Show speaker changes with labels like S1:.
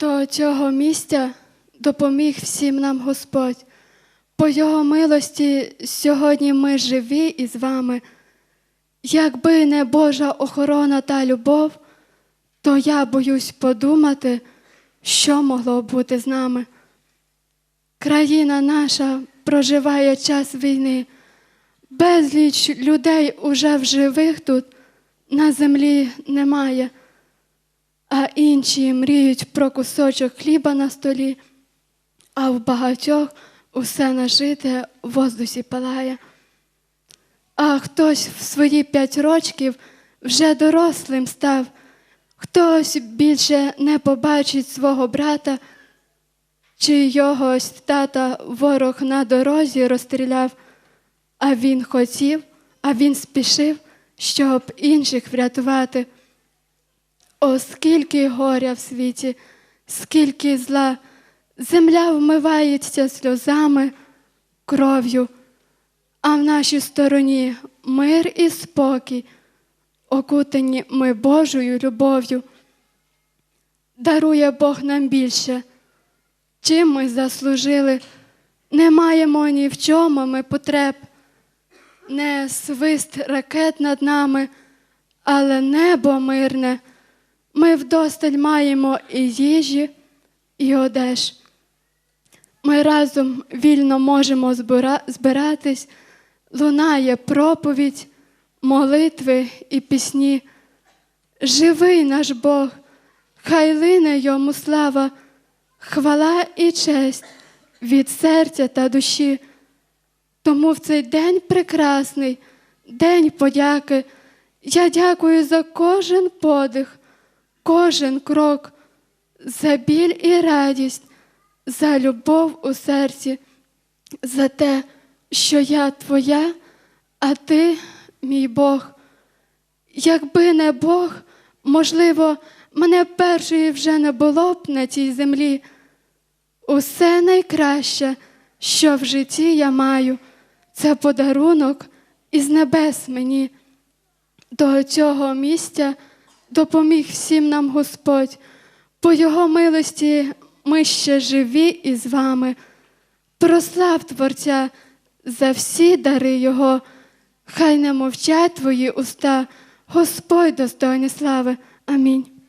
S1: До цього місця допоміг всім нам Господь. По Його милості сьогодні ми живі і з вами. Якби не Божа охорона та любов, то я боюсь подумати, що могло бути з нами. Країна наша проживає час війни. Безліч людей уже в живих тут на землі немає, а інші мріють про кусочок хліба на столі, а в багатьох усе нажите в воздусі палає. А хтось в свої п'ять рочків вже дорослим став, хтось більше не побачить свого брата, чи його тата ворог на дорозі розстріляв, а він хотів, а він спішив, щоб інших врятувати. О, скільки горя в світі, скільки зла, земля вмивається сльозами, кров'ю, а в нашій стороні мир і спокій, окутані ми Божою любов'ю. Дарує Бог нам більше, чим ми заслужили, не маємо ні в чому ми потреб, не свист ракет над нами, але небо мирне. Ми вдосталь маємо і їжі, і одеж. Ми разом вільно можемо збира- збиратись, лунає проповідь, молитви і пісні. Живий наш Бог, хай лине йому слава, хвала і честь від серця та душі. Тому в цей день прекрасний, день подяки. Я дякую за кожен подих, кожен крок, за біль і радість, за любов у серці, за те, що я твоя, а ти мій Бог. Якби не Бог, можливо, мене першої вже не було б на цій землі. Усе найкраще, що в житті я маю, це подарунок із небес мені. До цього місця допоміг всім нам Господь. По Його милості ми ще живі і з вами. Прослав Творця за всі дари Його. Хай не мовчать твої уста, Господь достойний слави. Амінь.